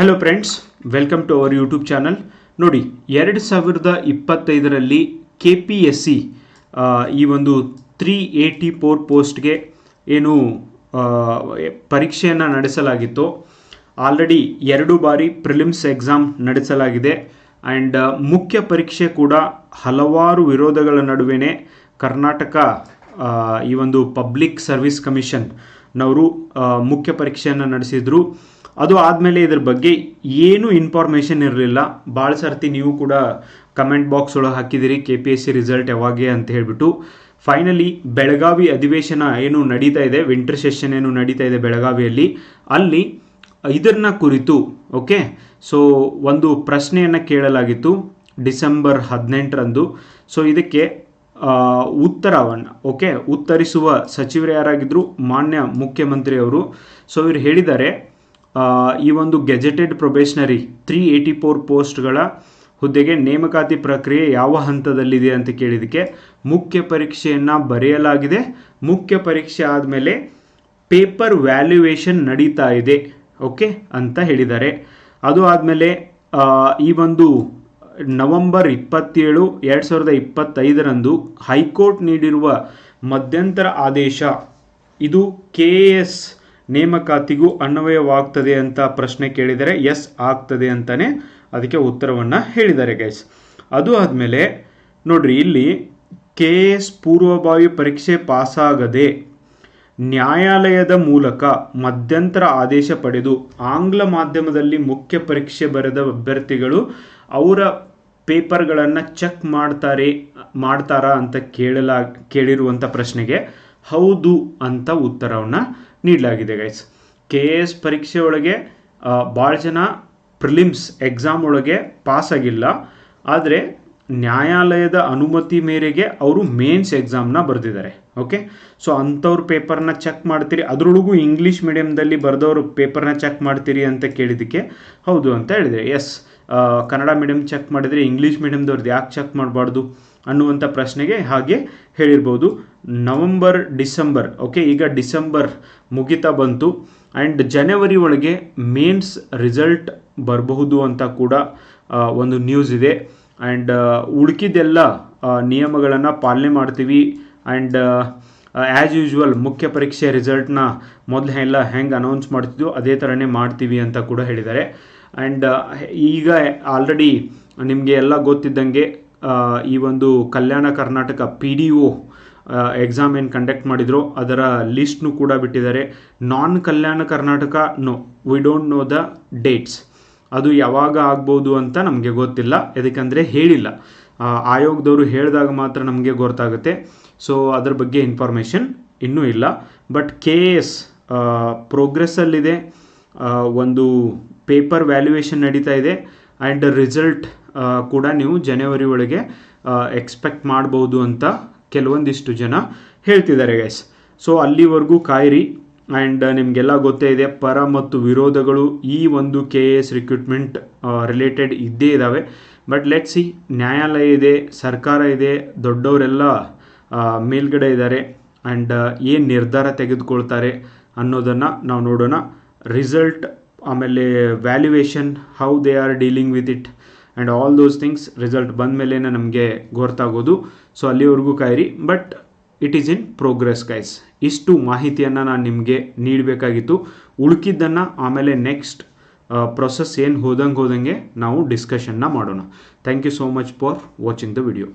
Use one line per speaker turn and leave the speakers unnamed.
Hello friends welcome to our YouTube channel ನೋಡಿ, ಎರಡು ಸಾವಿರದ ಇಪ್ಪತ್ತೈದರಲ್ಲಿ ಕೆ ಪಿ ಎಸ್ ಸಿ ಈ ಒಂದು ತ್ರೀ ಏಯ್ಟಿ ಫೋರ್ ಪೋಸ್ಟ್ಗೆ ಏನು ಪರೀಕ್ಷೆಯನ್ನು ನಡೆಸಲಾಗಿತ್ತು. ಆಲ್ರೆಡಿ ಎರಡು ಬಾರಿ ಪ್ರಿಲಿಮ್ಸ್ ಎಕ್ಸಾಮ್ ನಡೆಸಲಾಗಿದೆ. ಆ್ಯಂಡ್ ಮುಖ್ಯ ಪರೀಕ್ಷೆ ಕೂಡ ಹಲವಾರು ವಿರೋಧಗಳ ನಡುವೆನೇ ಕರ್ನಾಟಕ ಈ ಒಂದು ಪಬ್ಲಿಕ್ ಸರ್ವಿಸ್ ಕಮಿಷನ್ನವರು ಮುಖ್ಯ ಪರೀಕ್ಷೆಯನ್ನು ನಡೆಸಿದ್ರು. ಅದು ಆದಮೇಲೆ ಇದ್ರ ಬಗ್ಗೆ ಏನು ಇನ್ಫಾರ್ಮೇಷನ್ ಇರಲಿಲ್ಲ. ಭಾಳ ಸರ್ತಿ ನೀವು ಕೂಡ ಕಮೆಂಟ್ ಬಾಕ್ಸ್ ಒಳಗೆ ಹಾಕಿದಿರಿ K P S C result ಯಾವಾಗೆ ಅಂತ ಹೇಳಿಬಿಟ್ಟು. ಫೈನಲಿ ಬೆಳಗಾವಿ ಅಧಿವೇಶನ ಏನು ನಡೀತಾ ಇದೆ ವಿಂಟರ್ ಸೆಷನ್ ಏನು ನಡೀತಾ ಇದೆ ಬೆಳಗಾವಿಯಲ್ಲಿ. ಅಲ್ಲಿ ಇದನ್ನ ಕುರಿತು ಓಕೆ ಸೊ ಒಂದು ಪ್ರಶ್ನೆಯನ್ನು ಕೇಳಲಾಗಿತ್ತು ಡಿಸೆಂಬರ್ ಹದಿನೆಂಟರಂದು. ಸೊ ಇದಕ್ಕೆ ಉತ್ತರವನ್ನು ಓಕೆ ಉತ್ತರಿಸುವ ಸಚಿವರು ಯಾರಾಗಿದ್ದರು ಮಾನ್ಯ ಮುಖ್ಯಮಂತ್ರಿಯವರು ಸೊ ಇವರು ಹೇಳಿದ್ದಾರೆ ಈ ಒಂದು gazetted probationary three eighty four ಪೋಸ್ಟ್ಗಳ ಹುದ್ದೆಗೆ ನೇಮಕಾತಿ ಪ್ರಕ್ರಿಯೆ ಯಾವ ಹಂತದಲ್ಲಿದೆ ಅಂತ ಕೇಳಿದಕ್ಕೆ ಮುಖ್ಯ ಪರೀಕ್ಷೆಯನ್ನು ಬರೆಯಲಾಗಿದೆ. ಮುಖ್ಯ ಪರೀಕ್ಷೆ ಆದಮೇಲೆ ಪೇಪರ್ ವ್ಯಾಲ್ಯುವೇಷನ್ ನಡೀತಾ ಇದೆ, ಓಕೆ, ಅಂತ ಹೇಳಿದ್ದಾರೆ. ಅದು ಆದಮೇಲೆ ಈ ಒಂದು ನವೆಂಬರ್ ಇಪ್ಪತ್ತೇಳು ಎರಡು ಸಾವಿರದ ಇಪ್ಪತ್ತೈದರಂದು ಹೈಕೋರ್ಟ್ ನೀಡಿರುವ ಮಧ್ಯಂತರ ಆದೇಶ, ಇದು ಕೆ ಎಸ್ ನೇಮಕಾತಿಗೂ ಅನ್ವಯವಾಗ್ತದೆ ಅಂತ ಪ್ರಶ್ನೆ ಕೇಳಿದರೆ ಎಸ್ ಆಗ್ತದೆ ಅಂತಲೇ ಅದಕ್ಕೆ ಉತ್ತರವನ್ನು ಹೇಳಿದ್ದಾರೆ ಗೈಸ್ ಅದು ಆದಮೇಲೆ ನೋಡ್ರಿ, ಇಲ್ಲಿ ಕೆ ಎಸ್ ಪೂರ್ವಭಾವಿ ಪರೀಕ್ಷೆ ಪಾಸಾಗದೆ ನ್ಯಾಯಾಲಯದ ಮೂಲಕ ಮಧ್ಯಂತರ ಆದೇಶ ಪಡೆದು ಆಂಗ್ಲ ಮಾಧ್ಯಮದಲ್ಲಿ ಮುಖ್ಯ ಪರೀಕ್ಷೆ ಬರೆದ ಅಭ್ಯರ್ಥಿಗಳು ಅವರ ಪೇಪರ್ಗಳನ್ನು ಚೆಕ್ ಮಾಡ್ತಾರೆ, ಮಾಡ್ತಾರಾ ಅಂತ ಕೇಳಲಾ ಕೇಳಿರುವಂಥ ಪ್ರಶ್ನೆಗೆ ಹೌದು ಅಂತ ಉತ್ತರವನ್ನು ನೀಡಲಾಗಿದೆ ಗೈಸ್ ಕೆ ಎ ಎಸ್ ಪರೀಕ್ಷೆ ಒಳಗೆ ಭಾಳ ಜನ ಪ್ರಿಲಿಮ್ಸ್ ಎಕ್ಸಾಮ್ ಒಳಗೆ ಪಾಸ್ ಆಗಿಲ್ಲ. ಆದರೆ ನ್ಯಾಯಾಲಯದ ಅನುಮತಿ ಮೇರೆಗೆ ಅವರು ಮೇನ್ಸ್ ಎಕ್ಸಾಮ್ನ ಬರೆದಿದ್ದಾರೆ ಓಕೆ ಸೊ ಅಂಥವ್ರ ಪೇಪರ್ನ ಚೆಕ್ ಮಾಡ್ತೀರಿ. ಅದರೊಳಗೂ ಇಂಗ್ಲೀಷ್ ಮೀಡಿಯಮ್ದಲ್ಲಿ ಬರೆದವರು ಪೇಪರ್ನ ಚೆಕ್ ಮಾಡ್ತೀರಿ ಅಂತ ಕೇಳಿದ್ದಕ್ಕೆ ಹೌದು ಅಂತ ಹೇಳಿದೆ ಎಸ್ ಕನ್ನಡ ಮೀಡಿಯಮ್ ಚೆಕ್ ಮಾಡಿದರೆ ಇಂಗ್ಲೀಷ್ ಮೀಡಿಯಮ್ದವ್ರದ್ದು ಯಾಕೆ ಚೆಕ್ ಮಾಡಬಾರ್ದು? ಅನ್ನುವಂಥ ಪ್ರಶ್ನೆಗೆ ಹಾಗೆ ಹೇಳಿರ್ಬೋದು. ನವಂಬರ್, ಡಿಸೆಂಬರ್ ಓಕೆ ಈಗ ಡಿಸೆಂಬರ್ ಮುಗಿತಾ ಬಂತು. ಆ್ಯಂಡ್ ಜನವರಿ ಒಳಗೆ ಮೇನ್ಸ್ ರಿಸಲ್ಟ್ ಬರಬಹುದು ಅಂತ ಕೂಡ ಒಂದು ನ್ಯೂಸ್ ಇದೆ. ಆ್ಯಂಡ್ ಉಳ್ಕಿದೆಲ್ಲ ನಿಯಮಗಳನ್ನು ಪಾಲನೆ ಮಾಡ್ತೀವಿ. ಆ್ಯಂಡ್ ಆ್ಯಸ್ ಯೂಶ್ವಲ್ ಮುಖ್ಯ ಪರೀಕ್ಷೆ ರಿಸಲ್ಟ್ನ ಮೊದಲು ಎಲ್ಲ ಹೆಂಗೆ ಅನೌನ್ಸ್ ಮಾಡ್ತಿದ್ವು ಅದೇ ಥರನೇ ಮಾಡ್ತೀವಿ ಅಂತ ಕೂಡ ಹೇಳಿದ್ದಾರೆ. ಆ್ಯಂಡ್ ಈಗ ಆಲ್ರೆಡಿ ನಿಮಗೆ ಎಲ್ಲ ಗೊತ್ತಿದ್ದಂಗೆ ಈ ಒಂದು Kalyana Karnataka P D O exam ಏನು ಕಂಡಕ್ಟ್ ಮಾಡಿದ್ರು, ಅದರ ಲಿಸ್ಟ್ನು ಕೂಡ ಬಿಟ್ಟಿದ್ದಾರೆ. Non Kalyana Karnataka no we don't know the dates ಅದು ಯಾವಾಗ ಆಗ್ಬೋದು ಅಂತ ನಮಗೆ ಗೊತ್ತಿಲ್ಲ. ಯಾಕಂದರೆ ಹೇಳಿಲ್ಲ. ಆಯೋಗದವರು ಹೇಳಿದಾಗ ಮಾತ್ರ ನಮಗೆ ಗೊತ್ತಾಗುತ್ತೆ. ಸೊ ಅದ್ರ ಬಗ್ಗೆ ಇನ್ಫಾರ್ಮೇಷನ್ ಇನ್ನೂ ಇಲ್ಲ. ಬಟ್ ಕೆ ಎಸ್ ಪ್ರೋಗ್ರೆಸ್ಸಲ್ಲಿದೆ ಒಂದು ಪೇಪರ್ ವ್ಯಾಲ್ಯೂಯೇಷನ್ ನಡೀತಾ ಇದೆ. ಆ್ಯಂಡ್ ರಿಸಲ್ಟ್ ಕೂಡ ನೀವು ಜನವರಿ ಒಳಗೆ ಎಕ್ಸ್ಪೆಕ್ಟ್ ಮಾಡ್ಬೋದು ಅಂತ ಕೆಲವೊಂದಿಷ್ಟು ಜನ ಹೇಳ್ತಿದ್ದಾರೆ ಗೈಸ್ ಸೊ ಅಲ್ಲಿವರೆಗೂ ಕಾಯಿರಿ. ಆ್ಯಂಡ್ ನಿಮಗೆಲ್ಲ ಗೊತ್ತೇ ಇದೆ, ಪರ ಮತ್ತು ವಿರೋಧಗಳು ಈ ಒಂದು K A S recruitment related ಇದ್ದೇ ಇದ್ದಾವೆ ಬಟ್ ಲೆಟ್ ಸಿ ನ್ಯಾಯಾಲಯ ಇದೆ, ಸರ್ಕಾರ ಇದೆ, ದೊಡ್ಡವರೆಲ್ಲ ಮೇಲ್ಗಡೆ ಇದ್ದಾರೆ. ಆ್ಯಂಡ್ ಏನು ನಿರ್ಧಾರ ತೆಗೆದುಕೊಳ್ತಾರೆ ಅನ್ನೋದನ್ನು ನಾವು ನೋಡೋಣ. ರಿಸಲ್ಟ್ ಆಮೇಲೆ valuation how they are dealing with it and all those things result ಬಂದ ಮೇಲೆ ನಮಗೆ ಗೊತ್ತಾಗೋದು. ಸೊ ಅಲ್ಲಿವರೆಗೂ ಕಾಯಿರಿ. But it is in progress guys ಇಷ್ಟು ಮಾಹಿತಿಯನ್ನು ನಾನು ನಿಮಗೆ ನೀಡಬೇಕಾಗಿತ್ತು. ಉಳುಕಿದ್ದನ್ನು ಆಮೇಲೆ ನೆಕ್ಸ್ಟ್ ಪ್ರೊಸೆಸ್ ಏನು ಹೋದಂಗೆ ಹೋದಂಗೆ ನಾವು ಡಿಸ್ಕಷನ್ನ ಮಾಡೋಣ. Thank you so much for watching the video